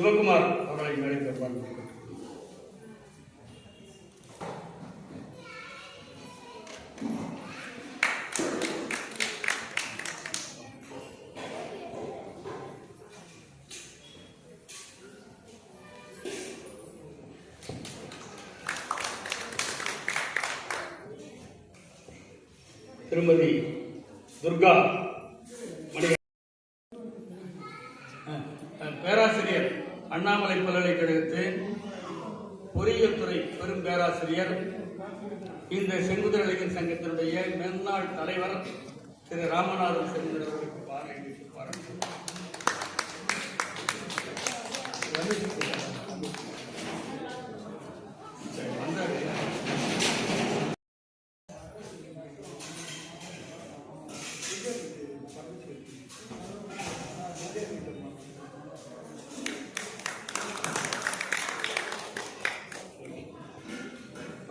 சிவகுமார் அவர்களை மேடைக்கு திருமதி துர்கா மணி அஹ், அஹ், பேராசிரியர் அண்ணாமலை பல்கலைக்கழகத்தின் பொறியியல் துறை பெரும் பேராசிரியர் இந்த செங்குதிர சங்கத்தினுடைய முன்னாள் தலைவர் திரு ராமநாதன் செங்குதிர அவர்களுக்கு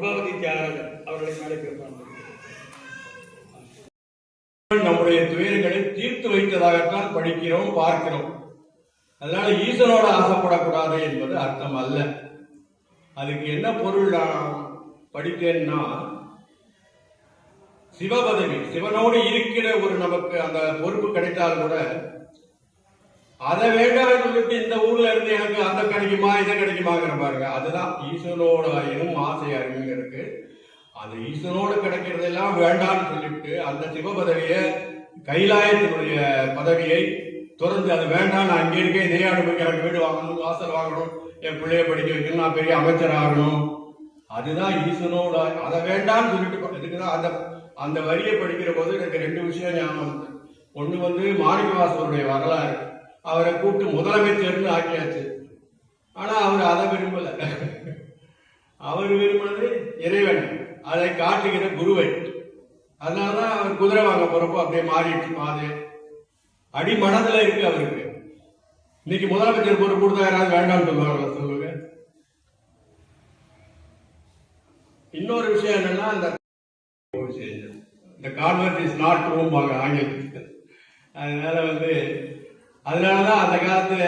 பிரபாவதி தியாகராஜன் அவர்களை மேடைக்கு நம்முடைய துயர்களை தீர்த்து வைத்ததாகத்தான் படிக்கிறோம் பார்க்கிறோம். அதனால ஈசனோட ஆசைப்படக்கூடாது என்பது அர்த்தம் அல்ல. அதுக்கு என்ன பொருள் நான் படித்தேன்னா சிவபதவி சிவனோடு இருக்கிற ஒரு நமக்கு அந்த பொறுப்பு கிடைத்தால் கூட அதை வேண்டாம் சொல்லிட்டு இந்த ஊர்ல இருந்து எனக்கு அந்த கிடைக்குமா இதை கிடைக்குமாங்கிற பாருங்க. அதுதான் ஈஸ்வரோட அறிவும் ஆசை அறிவும் இருக்கு. அந்த ஈசனோடு கிடைக்கிறதெல்லாம் வேண்டாம்னு சொல்லிட்டு அந்த சிவ பதவியை கைலாயத்தினுடைய பதவியை தொடர்ந்து அது வேண்டாம் நான் அங்கே இருக்கேன் இதே அனுபவிக்க எனக்கு வீடு வாங்கணும் வாசல் வாங்கணும் என் பிள்ளைய படிக்க வைக்கணும் நான் பெரிய அமைச்சர் ஆகணும். அதுதான் ஈசனோட அதை வேண்டாம்னு சொல்லிட்டு இதுக்குதான் அந்த அந்த வரியை படிக்கிற போது எனக்கு ரெண்டு விஷயம் ஞாபகம் வந்து வந்து மாணிக்கவாசருடைய வரலாறு. அவரை கூப்பிட்டு முதலமைச்சர்னு ஆக்கியாச்சு. ஆனா அவர் அதை விரும்பல. அவர் விரும்பினது இறைவன். அதை காட்டுகிற குருவை அதனாலதான் அவர் குதிரை வாங்க போறப்போ அப்படியே மாறிடுச்சு பாது. அடிமனதுல இருக்கு அவருக்கு. இன்னைக்கு முதலமைச்சர் பொறுப்பு கொடுத்தா யாராவது வேண்டாம்னு சொல்லுவாங்களா சொல்லுங்க. இன்னொரு விஷயம் என்னன்னா இந்த இந்த கான்வெர்ட் இஸ் நாட் ரூம்பாங்க ஆங்கிலத்தில். அதனால வந்து அதனாலதான் அந்த காலத்துல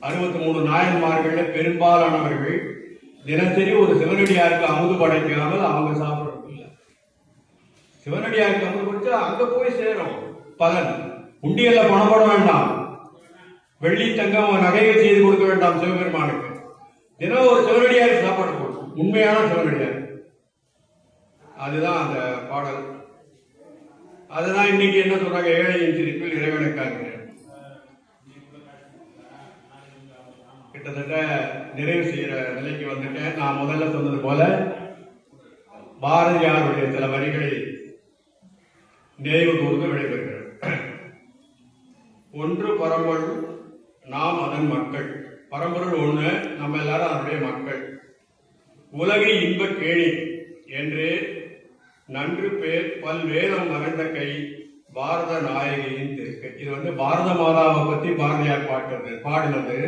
அறுபத்தி மூணு நாயன்மார்கள்ல பெரும்பாலானவர்கள் தினசரி ஒரு சிவனடியாருக்கு அமுது படைக்காமல் அவங்க சாப்பிடறது இல்லை. சிவனடியாருக்கு அமுது படைச்சா அங்க போய் சேரும். பலன் உண்டியல்ல பணம் போட வேண்டாம். வெள்ளி தங்கம் நகைகள் செய்து கொடுக்க வேண்டாம் சிவபெருமானுக்கு. தினம் ஒரு சிவனடியாருக்கு சாப்பாடு போடும். உண்மையான சிவனடியார். அதுதான் அந்த பாடல். அதுதான் இன்னைக்கு என்ன சொல்றாங்க? ஏழையின் சிரிப்பில் இறைவனை கிட்டத்தட்ட நிறைவு செய்கிற நிலைக்கு வந்துட்டேன். நான் முதல்ல சொன்னது போல பாரதியாருடைய சில வரிகளை நினைவு கூர்ந்து விடைபெறுகிறேன் ஒன்று பரம்பொருள் நாம் அதன் மக்கள். பரம்பொருள் ஒன்று நம்ம எல்லாரும் அதனுடைய மக்கள். உலகை இன்ப கேணி என்று நன்று பேர் பல்வேதம் மறைந்த கை பாரத நாயகியின் தெற்கு. இது வந்து பாரத மாதாவை பத்தி பாரதியார் பாடுறது பாடினது.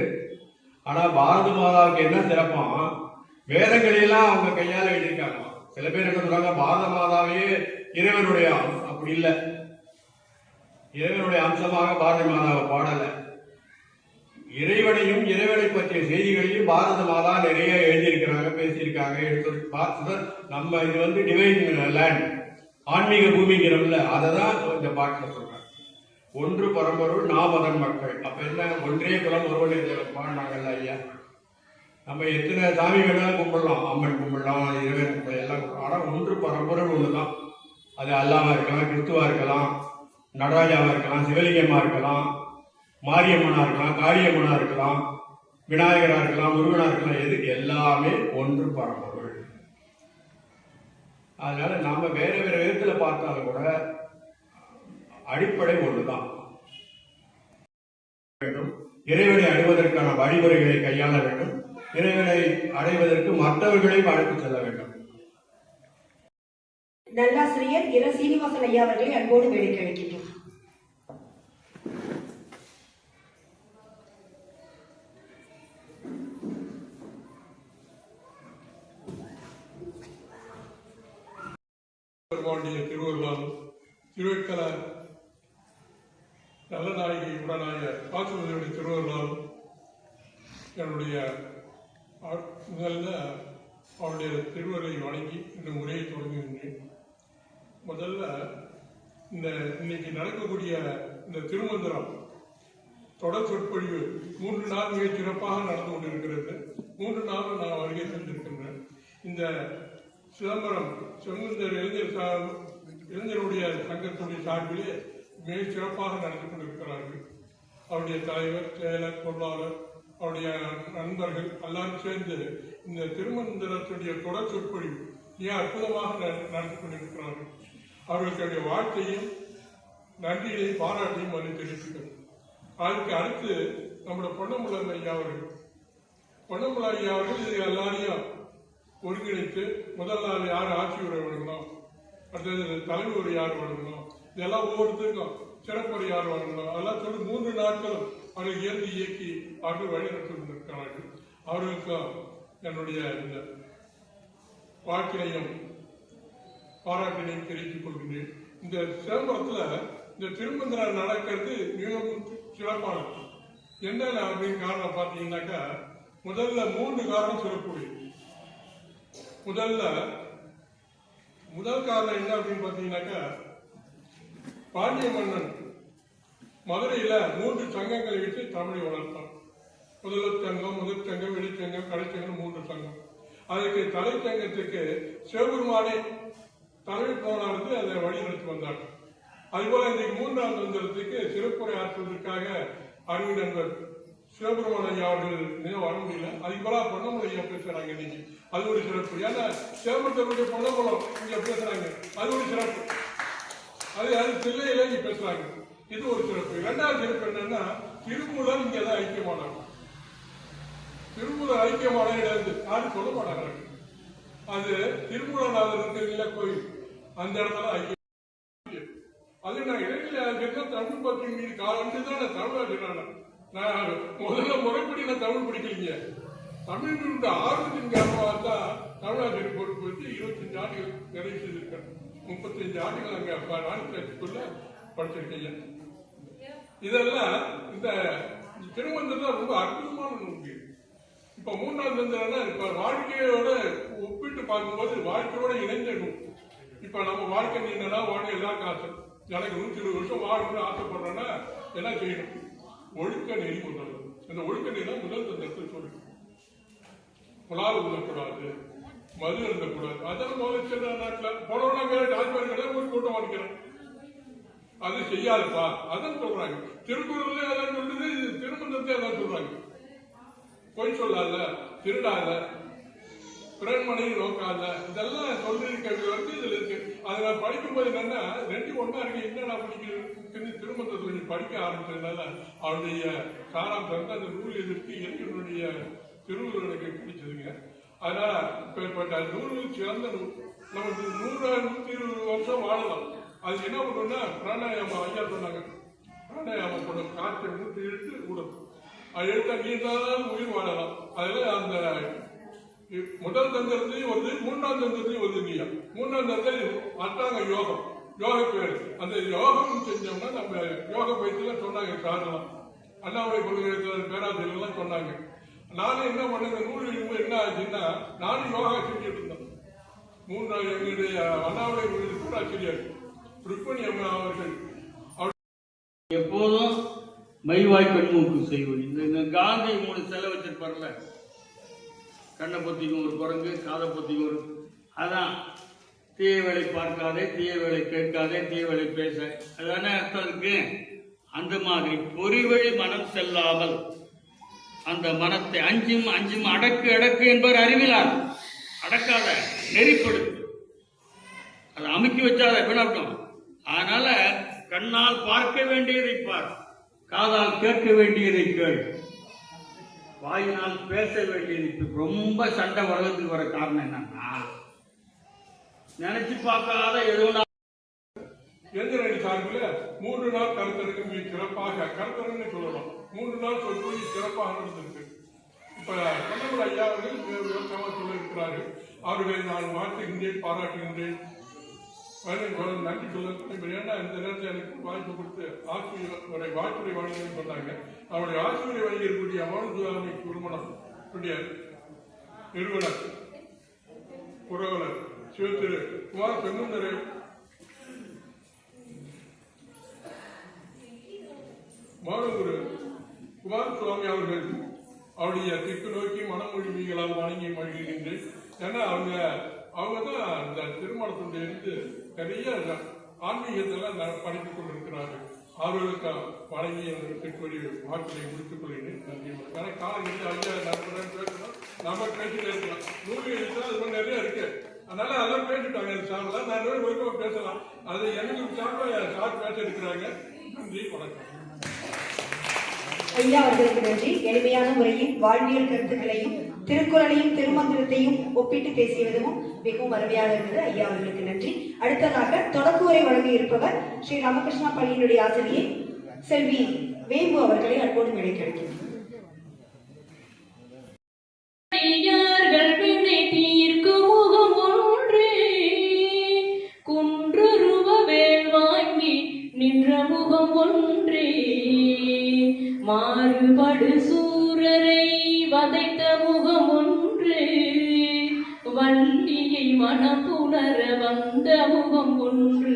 ஆனா பாரத மாதாவுக்கு என்ன சிறப்பாம் வேதங்களையெல்லாம் அவங்க கையால எழுதியிருக்காங்க. சில பேர் என்ன சொல்றாங்க பாரத மாதாவையே இறைவனுடைய அம்சம். அப்படி இல்லை. இறைவனுடைய அம்சமாக பாரதி மாதாவை பாடல. இறைவனையும் இறைவனை பற்றிய செய்திகளையும் பாரத மாதா நிறைய எழுதியிருக்கிறாங்க பேசியிருக்காங்க. எடுத்து நம்ம இது வந்து டிவைன் லேண்ட் ஆன்மீக பூமிங்கிறோம்ல அதை தான் இந்த பாட்டில் சொல்றாங்க. ஒன்று பரம்பொருள் நாமதன் மக்கள். அப்ப என்ன? ஒன்றே குலம் ஒருவனே தேவன் நாங்கள் ஐயா. நம்ம எத்தனை சாமி வேணாலும் கும்பிடலாம். அம்மன் கும்பிடலாம் இறைவன் கும்பிடலாம் எல்லாம் கும்பிடலாம். ஆனால் ஒன்று பரம்பொருள் ஒண்ணுதான். அது அல்லாவா இருக்கலாம் கிறிஸ்துவா இருக்கலாம் நடராஜாவா இருக்கலாம் சிவலிங்கமா இருக்கலாம் மாரியம்மனா இருக்கலாம் காளியம்மனா இருக்கலாம் விநாயகரா இருக்கலாம் முருகனா இருக்கலாம். எது எல்லாமே ஒன்று பரம்பொருள் அதனால நாம வேற வேற விதத்துல பார்த்தாலும் கூட அடிப்படை ஒன்றுதான். வேண்டும். இறைவனை அடைவதற்கான வழிமுறைகளை கையாள வேண்டும். இறைவனை அடைவதற்கு மற்றவர்களையும் அழைத்து செல்ல வேண்டும். நல்லாசிரியர் இர சீனிவாசன் ஐயா அவர்களை அன்போடு வேலைக்கு அழைக்கின்றோம் பெருமாண்டிய திருவருளால் நல்ல நாயகி உடனாய காசுமதியுடைய திருவருளால் என்னுடைய முதல்ல அவருடைய திருவரை வணங்கி இந்த உரையை தொடங்குகின்றேன். முதல்ல இந்த இன்னைக்கு நடக்கக்கூடிய இந்த திருமந்திரம் தொடர் சொற்பொழிவு மூன்று நாள் மிக சிறப்பாக நடந்து கொண்டிருக்கிறது. மூன்று நாள் நான் வருகை தந்திருக்கின்றேன். இந்த சிதம்பரம் செங்குந்தர் இளைஞர் சார் இளைஞருடைய சங்கத்துடைய சார்பிலே மிக சிறப்பாக நடந்து கொண்டிருக்கிறார்கள். அவருடைய தலைவர் செயலர் பொருளாளர் அவருடைய நண்பர்கள் எல்லாரும் சேர்ந்து இந்த திருமந்திரத்துடைய தொடர் சொற்பொழிவு மிக அற்புதமாக நடந்து நடத்தி கொண்டிருக்கிறார்கள். அவர்களுடைய வாழ்க்கையும் நன்றியையும் பாராட்டையும் வந்து தெரிவித்துக்கிறது அதுக்கு அடுத்து நம்முடைய பொன்னம்பலம் ஐயா அவர்கள். பொன்னம்பலம் ஐயா அவர்கள் இது எல்லாரையும் ஒருங்கிணைத்து முதல் நாள் யார் ஆட்சி உரை வழங்கணும் அடுத்தது தலைமை யார் வழங்கணும் இதெல்லாம் ஒவ்வொருத்தருக்கும் சிறப்புரை வழங்கணும் அதெல்லாம் சொல்லி மூன்று நாட்களும் அவர்கள் இயந்து இயக்கி அவர்கள் வழிநடத்தி கொண்டிருக்கிறார்கள் அவர்களுக்கும் என்னுடைய இந்த வாழ்க்கையையும் பாராட்டினையும் தெரிவித்துக் கொள்கின்றேன். இந்த சிதம்பரத்தில் இந்த திருமந்திரம் நடக்கிறது மிகவும் சிறப்பானது. என்னென்ன அப்படின்னு காரணம் பார்த்தீங்கன்னாக்கா முதல்ல மூன்று காரணம் சிறப்புடையது முதல்ல முதல் காரணம் என்ன அப்படின்னு பார்த்தீங்கன்னாக்கா பாண்டிய மன்னன் மதுரையில மூன்று சங்கங்களை விட்டு தமிழை வளர்த்தான். முதல் சங்கம் முதல் சங்கம் வெளிச்சங்கம் கடைச்சங்கம் மூன்று சங்கம் அதுக்கு தலைச்சங்கத்துக்கு சிவபெருமானே தலைமை போனாருக்கு அதை வழிநடத்தி வந்தார். அதுபோல இன்றைக்கு மூன்றாம் தந்திரத்துக்கு சிறப்புரை ஆற்றுவதற்காக அறிவு நண்பர் சிவபெருமான் ஐயா அவர்கள் இன்னும் வர முடியல. அதுக்கு போல பொன்னமலை ஐயா பேசுறாங்க இன்னைக்கு. அது ஒரு சிறப்பு. ஏன்னா சிவபெருத்தருடைய பொன்னமலம் இங்க பேசுறாங்க. அது ஒரு சிறப்பு. அது அது தில்லையில இங்க பேசுறாங்க இது ஒரு சிறப்பு. இரண்டாவது சிறப்பு என்னன்னா திருமூலர் இங்க தான் ஐக்கியமானாங்க திருமூலர் ஐக்கியமான இடம் யாரும் சொல்ல மாட்டாங்க அது திருமூலநாதர் இருக்கிற கோயில் அந்த இடத்துல ஐக்கியம். அது நான் இடையில என்ன தமிழ் பற்றி மீது காலண்டு தான் நான் தமிழ் நான் முதல்ல முறைப்படி நான் தமிழ் படிக்கலைங்க? தமிழ் ஆர்வத்தின் காரணமாக தான் தமிழாசிரியர் பொறுப்பு வச்சு இருபத்தஞ்சு ஆண்டுகள் நிறைவு செய்திருக்கேன் முப்பத்தஞ்சு ஆண்டுகள் அங்கே ராணிப்பேட்டுக்குள்ள படிச்சிருக்கேன் இதெல்லாம் இந்த திருமந்திரம் ரொம்ப அற்புதமான நூல் இப்ப மூன்றாவது தந்திரம்னா இப்ப வாழ்க்கையோட ஒப்பிட்டு பார்க்கும்போது வாழ்க்கையோட இணைஞ்ச நூல் இப்ப நம்ம வாழ்க்கை நீண்டனா வாழ எல்லாருக்கும் ஆசை எனக்கு நூற்றி இருபது வருஷம் வாழணும்னு ஆசைப்படுறேன்னா என்ன செய்யணும்? ஒழுக்க நெறி கொண்டு இந்த அந்த ஒழுக்க நெறி தான் முதல் தந்திரத்தில் சொல்லு புலால் உள்ளக்கூடாது மது இருந்தக்கூடாது அதெல்லாம் முதல்ல சின்ன நாட்டில் போனவங்க டாக்டர்களை ஒரு கூட்டம் வாங்கிக்கிறேன் அது செய்யாதுப்பா. அதான் சொல்றாங்க. திருக்குறள்ல அதான் சொல்றது திருமணத்தை அதான் சொல்றாங்க. பொய் சொல்லாத திருடாத பிறன்மனை நோக்காத இதெல்லாம் சொல்லிருக்கிறது வந்து இதுல இருக்கு. அதை நான் படிக்கும்போது என்னன்னா ரெண்டு ஒண்ணா இருக்கு. என்னடா படிக்கிறது? திருமணத்தை கொஞ்சம் படிக்க ஆரம்பிச்சதுனால அவருடைய சாராம்சம் வந்து அந்த நூல் எதிர்த்து இறைவனுடைய திருவுருள் எனக்கு பிடிச்சதுங்க அதனால இப்பேற்பட்ட நூல் சிறந்த நூல் நமக்கு நூறு நூத்தி இருபது வருஷம் வாழலாம் அது என்ன பண்ணணும்னா பிராணாயாமம் ஐயா சொன்னாங்க. பிராணாயாமம் பண்ண காற்றை ஊற்றி இழுத்து விடும் அது எடுத்தா நீண்டாலும் உயிர் வாழலாம். அதுல அந்த முதல் தந்திரத்திலையும் வருது மூன்றாம் தந்திரத்திலையும் வருதுங்கய்யா மூன்றாம் தந்திரம் அட்டாங்க யோகம். யோக பேர். அந்த யோகம் செஞ்சோம்னா நம்ம யோக பயிற்சியில சொன்னாங்க சாரலாம். அண்ணாமலை பல்கலைக்கழக பேராசிரியர்கள்லாம் சொன்னாங்க. நானும் என்ன பண்ணுறேன் நூல் எழுதும்போது என்ன ஆச்சுன்னா நானும் யோகா செஞ்சுட்டு இருந்தேன் மூன்றாவது எங்களுடைய அண்ணாமலை கூட பேராசிரியர் ருக்மணி அம்மா அவர்கள். எப்போதும் மைவாய் கண்மூக்கு செய்வது இந்த இந்த காந்தி மூணு செலை வச்சிருப்பார்ல கண்ணை பொத்திக்கும் ஒரு குரங்கு காதை பொத்திக்கும் ஒரு அதான் தீய வேலை பார்க்காதே தீய வேலை கேட்காதே தீய வேலை பேச. அதுதானே அர்த்தம் இருக்கு அந்த மாதிரி பொறிவழி மனம் செல்லாமல் அந்த மனத்தை அஞ்சும் அஞ்சும் அடக்கு அடக்கு என்பவர் அறிவிலார். அடக்காத நெறிப்படுத்து. அதை அமுக்கி வச்சாத விளக்கம் அதனால கண்ணால் பார்க்க வேண்டியதை பார். காதால் கேட்க வேண்டியதை கேள். வாயினால் பேச வேண்டியது. ரொம்ப சண்டை உலகத்துக்கு வர காரணம் என்னன்னா நினைச்சு பார்க்காத ஏதோ நான் எந்திரணி சார்பில் மூன்று நாள் கருத்தரங்கு மிக சிறப்பாக கருத்தரங்கு சொல்லலாம் மூன்று நாள் சொற்பொழி சிறப்பாக நடந்திருக்கு இப்ப கண்ணபுர ஐயா அவர்கள் மிக விளக்கமாக சொல்ல அவர்களை நான் வாழ்த்துகின்றேன் பாராட்டுகின்றேன். நன்றி சொல்ல ஏன்னா இந்த நேரத்தில் எனக்கு வாய்ப்பு கொடுத்து ஆசிரியர் வாழ்த்துறை வாழ்க்கை சொன்னாங்க. அவருடைய ஆசிரியரை வழங்கியிருக்கக்கூடிய அமௌண்ட் திருமணம் நிறுவனர் புரவலர் சிவத்திரு குமார் செங்குந்தரை. மாணவர் குமார் சுவாமி அவர்கள் அவருடைய திக்கு நோக்கி மனமொழிமைகளால் வணங்கி மகிழ்கின்றேன். ஏன்னா அவங்க அவங்க தான் இந்த திருமணத்துல இருந்து நிறைய ஆன்மீகத்தெல்லாம் படித்துக் கொண்டிருக்கிறார்கள். அவர்களுக்கு வழங்கி அவர்களுக்கு வாழ்க்கையை முடித்துக் கொள்கிறேன். நன்றி. ஏன்னா காலங்களில் ஐயா நடக்கிறேன் பேசணும் நம்ம பேசிட்டே இருக்கலாம். நூறு எழுத்து அது மாதிரி நிறைய இருக்கு. அதனால அதெல்லாம் பேசிட்டாங்க. சார்லாம் நான் பேசலாம். அது எனக்கு சார்பாக சார் பேச இருக்கிறாங்க நன்றி. வணக்கம். ஐயா அவர்களுக்கு நன்றி. எளிமையான முறையில் வாழ்வியல் கருத்துக்களையும் திருக்குறளையும் திருமந்திரத்தையும் ஒப்பிட்டு பேசியதும் மிகவும் அருமையாக இருந்தது. ஐயா அவர்களுக்கு நன்றி. அடுத்ததாக தொடக்க உரை வழங்க இருப்பவர் ஸ்ரீ ராமகிருஷ்ணா பள்ளியினுடைய ஆசிரியை செல்வி வேம்பு அவர்களை அன்போடு கிடைக்கிறது வதைத்த முகம் ஒன்று. வள்ளியை மனம் புணர வந்த முகம் ஒன்று.